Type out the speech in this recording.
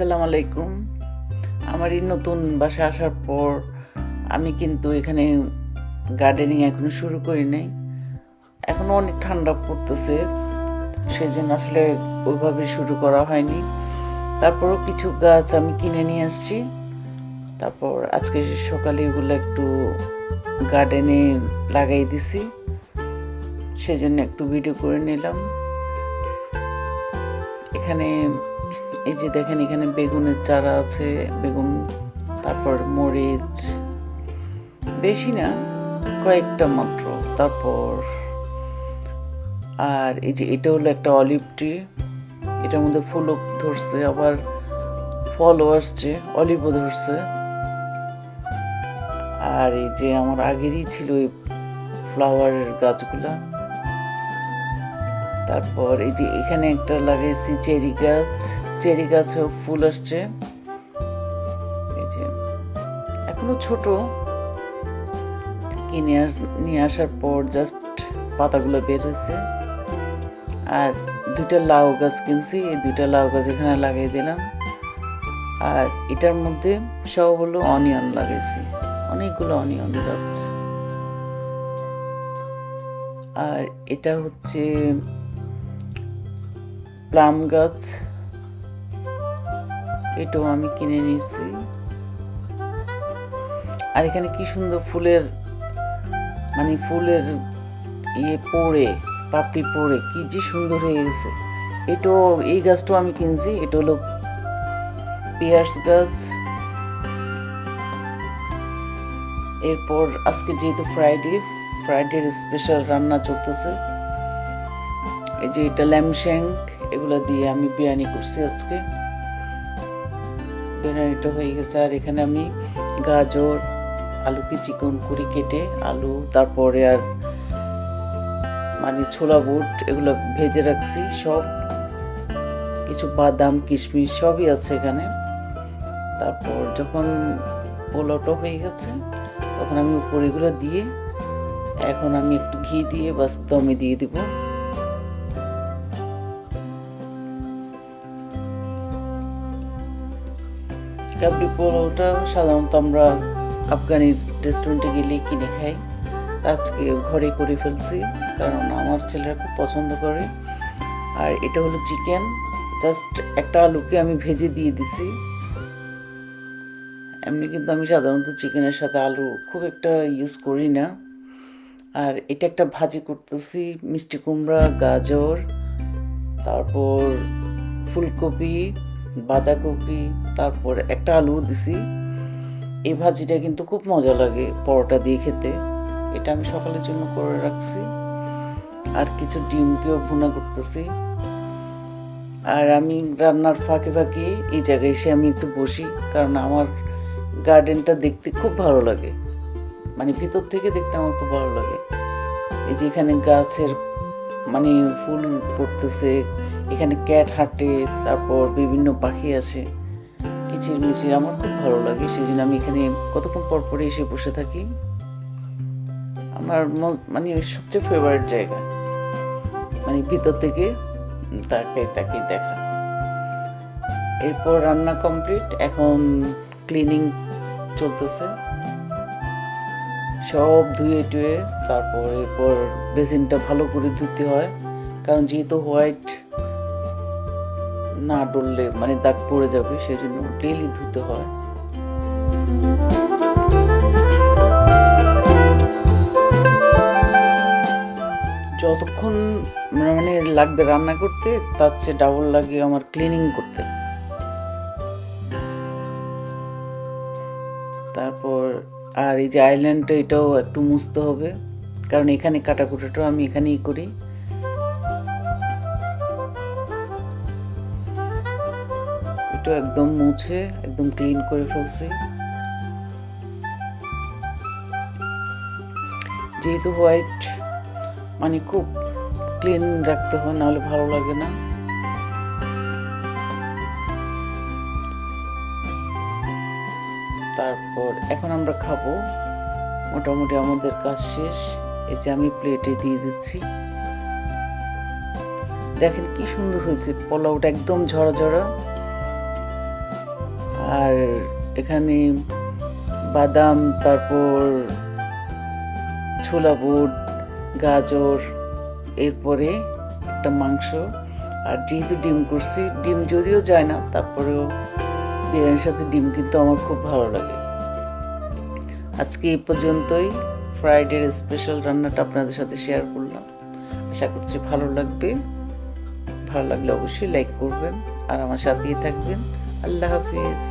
আসসালামু আলাইকুম। আমার এই নতুন বাসা আসার পর আমি কিন্তু এখানে গার্ডেনিং এখনও শুরু করি নাই। এখনও অনেক ঠান্ডা পড়তেছে সেই জন্য আসলে ওইভাবে শুরু করা হয়নি। তারপরও কিছু গাছ আমি কিনে নিয়ে আসছি। তারপর আজকে সকালে এগুলো একটু গার্ডেনে লাগাই দিছি সেই জন্য একটু ভিডিও করে নিলাম। এখানে এই যে দেখেন এখানে বেগুনের চারা আছে, বেগুন, তারপর মরিচ, বেশি না, কয়েকটা মাত্র, তারপর আর এই যে এটা হলো একটা অলিভ ট্রি, এটার মধ্যে ফুলও ধরছে, আবার ফলও আসছে, অলিভও ধরছে। আর এই যে আমার আগেরই ছিল এই ফ্লাওয়ারের গাছগুলা। তারপর এই যে এখানে একটা লাগাইছি চেরি গাছ। চেরি গাছেও ফুল আসছে। এই যে, এখনও ছোট। কিনে আস, নিয়ে আসার পর জাস্ট পাতাগুলো বের হয়েছে। আর দুইটা লাউ গাছ কিনছি, এই দুইটা লাউ গাছ এখানে লাগিয়ে দিলাম। আর এটার মধ্যে সব হলো অনিয়ন লাগাইছি। অনেকগুলো অনিয়ন গাছ। আর এটা হচ্ছে প্লাম গাছ। এটাও আমি কিনে নিয়েছি। আর এখানে কি সুন্দর ফুলের মানে ফুলের ইয়ে পড়ে, পাপড়ি পড়ে, কি যে সুন্দর হয়ে গেছে। এটাও, এই গাছটাও আমি কিনছি, এটা হলো পিয়ার্স গাছ। এরপর আজকে যেহেতু ফ্রাইডে ফ্রাইডের স্পেশাল রান্না চলতেছে। এই যে এটা ল্যামশ্যাঙ্ক এগুলো দিয়ে আমি বিরিয়ানি করছি আজকে। বিরিয়ানিটা হয়ে গেছে। আর এখানে আমি গাজর আলুকে চিকন করে কেটে আলু, তারপরে আর মানে ছোলা বুট এগুলো ভেজে রাখছি। সব কিছু বাদাম, কিশমিশ সবই আছে এখানে। তারপর যখন পোলাওটা হয়ে গেছে, তখন আমি উপর এগুলো দিয়ে এখন আমি একটু ঘি দিয়ে বাস দমে দিয়ে দিব। কাবলি পোলাওটা সাধারণত আমরা আফগানি রেস্টুরেন্টে গেলে কিনে খাই। আজকে ঘরে করে ফেলছি, কারণ আমার ছেলেরা খুব পছন্দ করে। আর এটা হলো চিকেন জাস্ট একটা আলুকে আমি ভেজে দিয়ে দিছি। এমনি কিন্তু আমি সাধারণত চিকেনের সাথে আলু খুব একটা ইউজ করি না। আর এটা একটা ভাজি করতেছি, মিষ্টি কুমড়া, গাজর, তারপর ফুলকপি বাঁধাকপি, তারপর একটা আলু দিছি। এই ভাজিটা কিন্তু খুব মজা লাগে পরোটা দিয়ে খেতে। এটা আমি সকালের জন্য করে রাখছি। আর কিছু ডিমকেও ভুনা করতেছি। আর আমি রান্নার ফাঁকে ফাঁকে এই জায়গায় এসে আমি একটু বসি, কারণ আমার গার্ডেনটা দেখতে খুব ভালো লাগে। মানে ভিতর থেকে দেখতে আমার খুব ভালো লাগে। এই যে এখানে গাছের মানে ফুল পড়তেছে এখানে ক্যাট হাঁটে, তারপর বিভিন্ন পাখি আসে কিচির মিচির আমার খুব ভালো লাগে জন্য আমি এখানে কতক্ষণ পর পরে এসে বসে থাকি। আমার মানে সবচেয়ে ফেভারিট জায়গা। মানে ভিতর থেকে তাকে তাকে দেখা। এরপর রান্না কমপ্লিট এখন ক্লিনিং চলতেছে। সব ধুয়ে টুয়ে, তারপর এরপর বেসিনটা ভালো করে ধুতে হয়। কারণ যেহেতু হোয়াইট না ডললে মানে দাগ পড়ে যাবে সেই জন্য ডেলি ধুতে হয়। যতক্ষণ মানে লাগবে রান্না করতে, তার চেয়ে ডাবল লাগে আমার ক্লিনিং করতে। তারপর আর এই যে আইল্যান্ডটা এটাও একটু মুছতে হবে, কারণ এখানে কাটাকুটাটাও আমি এখানেই করি। এটা একদম মুছে, একদম ক্লিন করে ফেলছি। যেহেতু হোয়াইট মানে খুব ক্লিন রাখতে হয়, নাহলে ভালো লাগে না। তারপর এখন আমরা খাব। মোটামুটি আমাদের কাজ শেষ। এই যে আমি প্লেটে দিয়ে দিচ্ছি। দেখেন কি সুন্দর হয়েছে, পোলাওটা একদম ঝরা ঝরা এখানে বাদাম, তারপর ছোলা বুট, গাজর, এরপরে একটা মাংস। আর যেহেতু ডিম করছি, ডিম যদিও যায় না, তারপরেও বিরিয়ানির সাথে ডিম কিন্তু আমার খুব ভালো লাগে। আজকে এই পর্যন্তই। ফ্রাইডের স্পেশাল রান্নাটা আপনাদের সাথে শেয়ার করলাম। আশা করছি ভালো লাগবে। ভালো লাগলে অবশ্যই লাইক করবেন। আর আমার সাথেই থাকবেন। আল্লাহ হাফিজ।